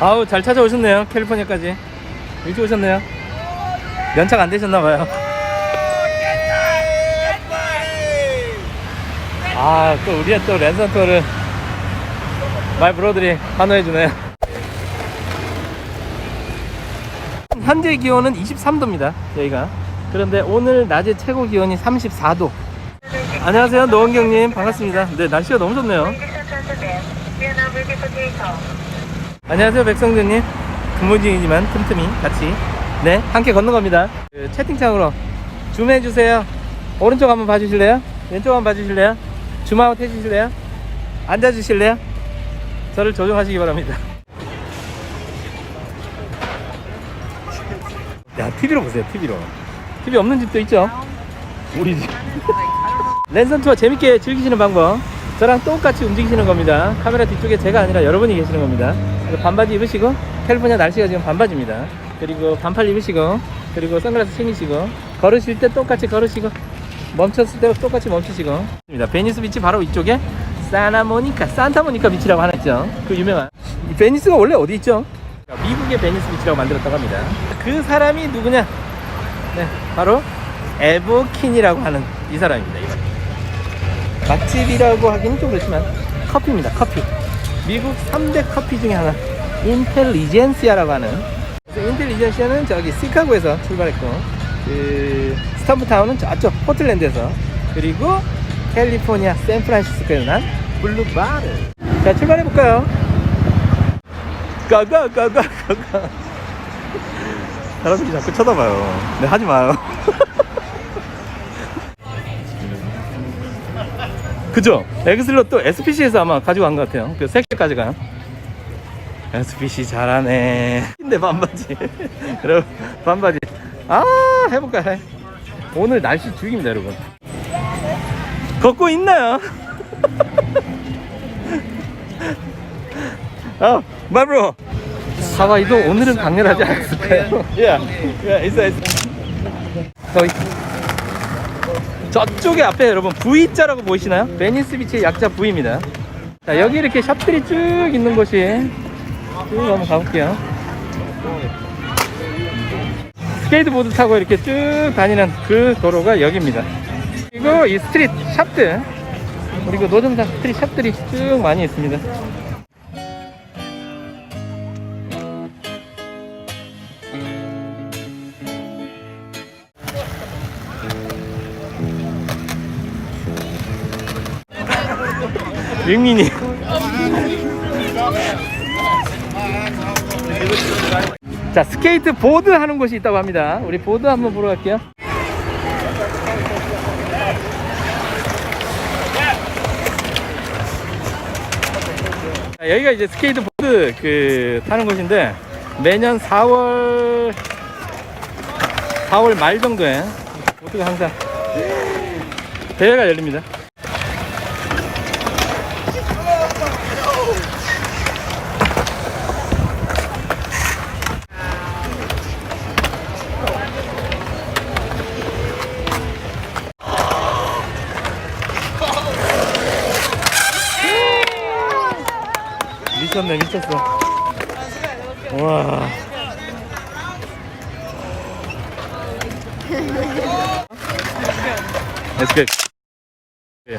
아우 잘 찾아오셨네요 캘리포니아까지. 일찍 오셨네요. 연착 안 되셨나봐요. 아 또 우리의 또 랜선 투어를 마이 브로들이 환호해주네요. 현재 기온은 23도입니다 여기가. 그런데 오늘 낮에 최고 기온이 34도. 안녕하세요 노원경님. 반갑습니다. 네 날씨가 너무 좋네요 안녕하세요 백성준님. 근무 중이지만 틈틈이 같이 네 함께 걷는 겁니다. 그 채팅창으로 줌해 주세요. 오른쪽 한번 봐주실래요? 왼쪽 한번 봐주실래요? 줌아웃 해주실래요? 앉아 주실래요? 저를 조종하시기 바랍니다. 야 TV로 보세요 TV로. TV 없는 집도 있죠? 우리 집. 랜선 투어 재밌게 즐기시는 방법. 저랑 똑같이 움직이시는 겁니다. 카메라 뒤쪽에 제가 아니라 여러분이 계시는 겁니다 반바지 입으시고 캘리포니아 날씨가 지금 반바지입니다. 그리고 반팔 입으시고 그리고 선글라스 챙기시고 걸으실 때 똑같이 걸으시고 멈췄을 때 똑같이 멈추시고. 베니스 비치 바로 이쪽에 사나모니카 산타모니카 비치라고 하나 있죠. 그 유명한. 이 베니스가 원래 어디 있죠? 미국의 베니스 비치라고 만들었다고 합니다. 그 사람이 누구냐? 네 바로 에버킨이라고 하는 이 사람입니다. 이 사람. 맛집이라고 하기는 좀 그렇지만 커피입니다. 커피 미국 3대 커피 중에 하나. 인텔리젠시아라고 하는. 인텔리젠시아는 저기 시카고에서 출발했고 그 스tam프타운은 저쪽 포틀랜드에서. 그리고 캘리포니아 샌프란시스코에 난 블루바르. 자 출발해볼까요? 가가 가가 가가. 사람들이 자꾸 쳐다봐요. 네 하지 마요 그죠? 엑슬로 또 SPC에서 아마 가지고 간 것 같아요. 그 색깔까지 가요. SPC 잘하네. 근데 반바지. 여러분, 반바지. 아, 해볼까, 해. 오늘 날씨 죽입니다, 여러분. 걷고 있나요? 아, 마브로. 하와이도 오늘은 강렬하지 않았을까요? 야, 야, 있어, 있어. 저쪽에 앞에 여러분 V자라고 보이시나요? 베니스 비치의 약자 V입니다. 자, 여기 이렇게 샵들이 쭉 있는 곳이 쭉 한번 가볼게요. 스케이트보드 타고 이렇게 쭉 다니는 그 도로가 여기입니다. 그리고 이 스트릿 샵들 그리고 노점상 스트릿 샵들이 쭉 많이 있습니다. 영민이. 자 스케이트 보드 하는 곳이 있다고 합니다. 우리 보드 한번 보러 갈게요. 자, 여기가 이제 스케이트 보드 그 타는 곳인데 매년 4월 4월 말 정도에 보드가 항상 대회가 열립니다 미쳤네 미쳤어 와 good. 예.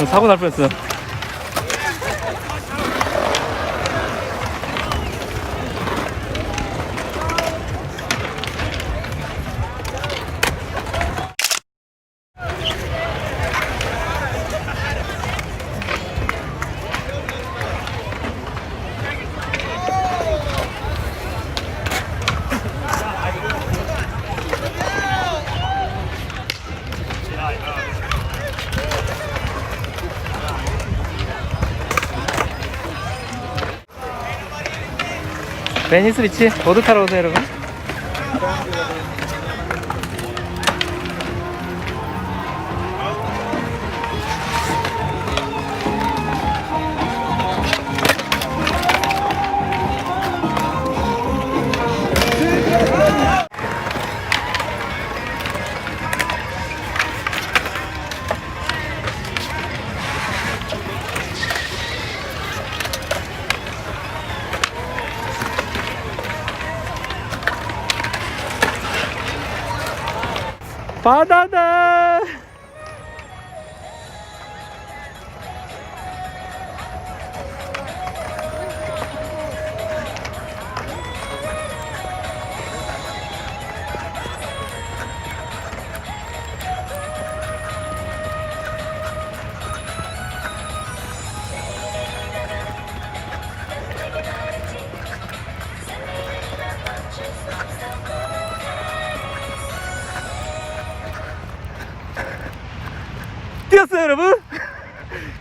어, 사고 날 뻔했어. 베니스 비치 보드 타러 오세요 여러분 바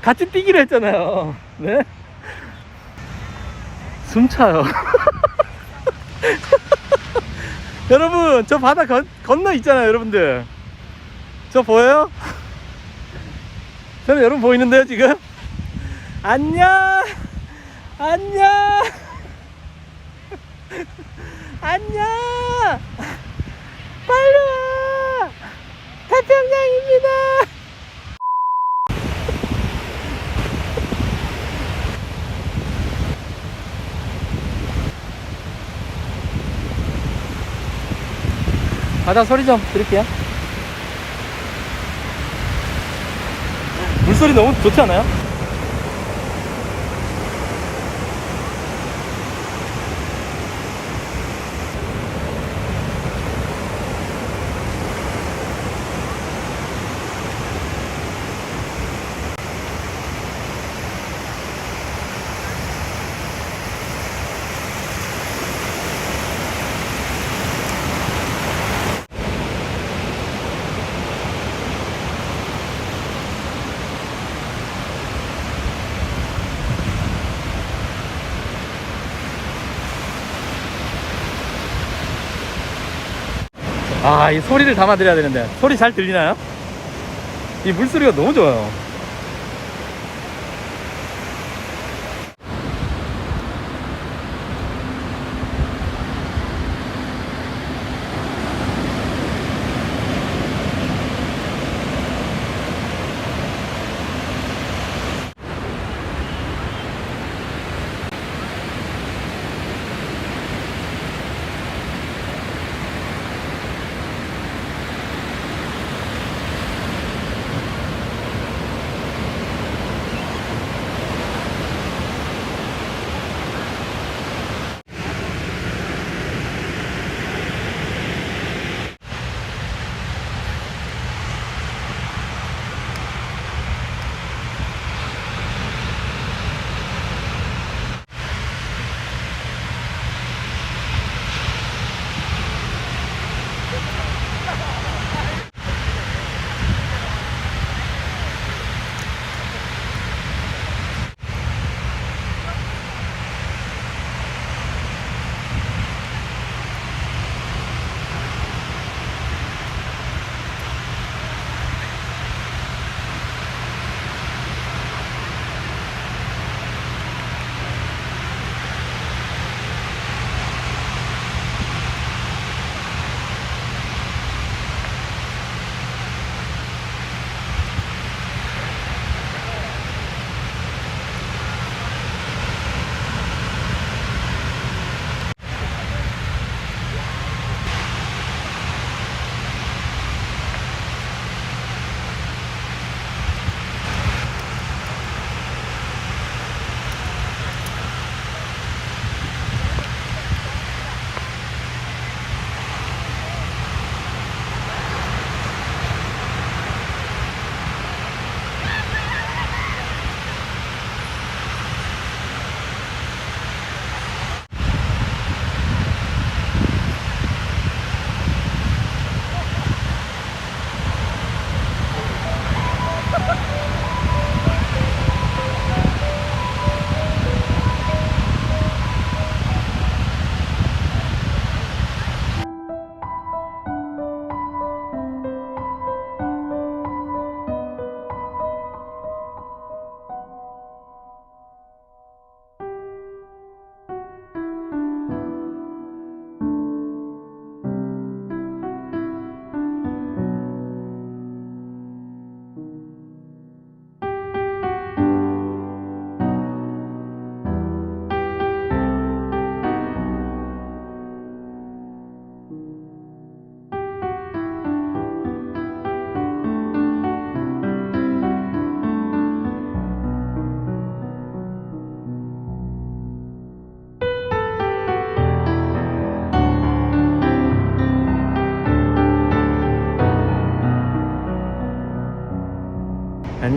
같이 뛰기로 했잖아요. 네? 숨 차요. 여러분, 저 바다 건, 건너 있잖아요, 여러분들. 저 보여요? 저는 여러분 보이는데요, 지금? 안녕! 안녕! 안녕! 빨리 와! 태평양입니다! 바다 소리 좀 들을게요. 물소리 너무 좋지 않아요? 아, 이 소리를 담아드려야 되는데. 소리 잘 들리나요? 이 물소리가 너무 좋아요.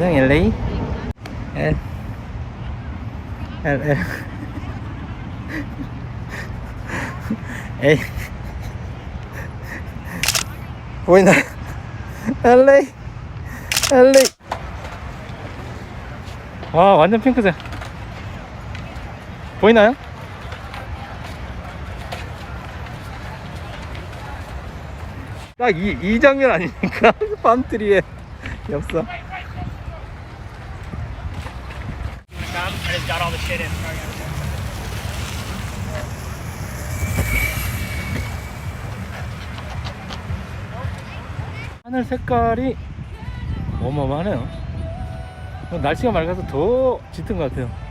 안녕 LA L L L 에이. 보이나? LA LA 와 완전 핑크색. 보이나요? 딱 이 이 장면 아닙니까? 밤트리에. 엽서 shit in. 하늘 색깔이 어마어마하네요 어, 날씨가 맑아서 더 짙은 것 같아요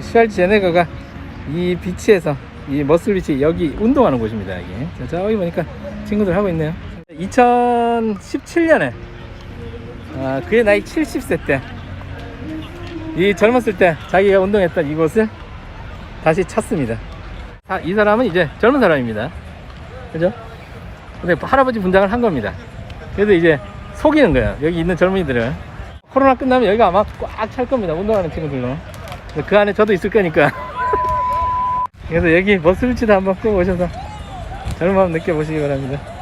슈알츠 제네거가 이 비치에서 이 머슬 비치 여기 운동하는 곳입니다 이게. 자, 저기 보니까 친구들 하고 있네요. 2017년에 아, 그의 나이 70세 때 이 젊었을 때 자기가 운동했던 이곳을 다시 찾습니다. 아, 이 사람은 이제 젊은 사람입니다. 그죠? 근데 할아버지 분장을 한 겁니다. 그래도 이제 속이는 거예요. 여기 있는 젊은이들을 코로나 끝나면 여기가 아마 꽉 찰 겁니다. 운동하는 친구들로 그 안에 저도 있을 거니까. 그래서 여기 머슬치도 한번 꼭 오셔서 젊음함 느껴보시기 바랍니다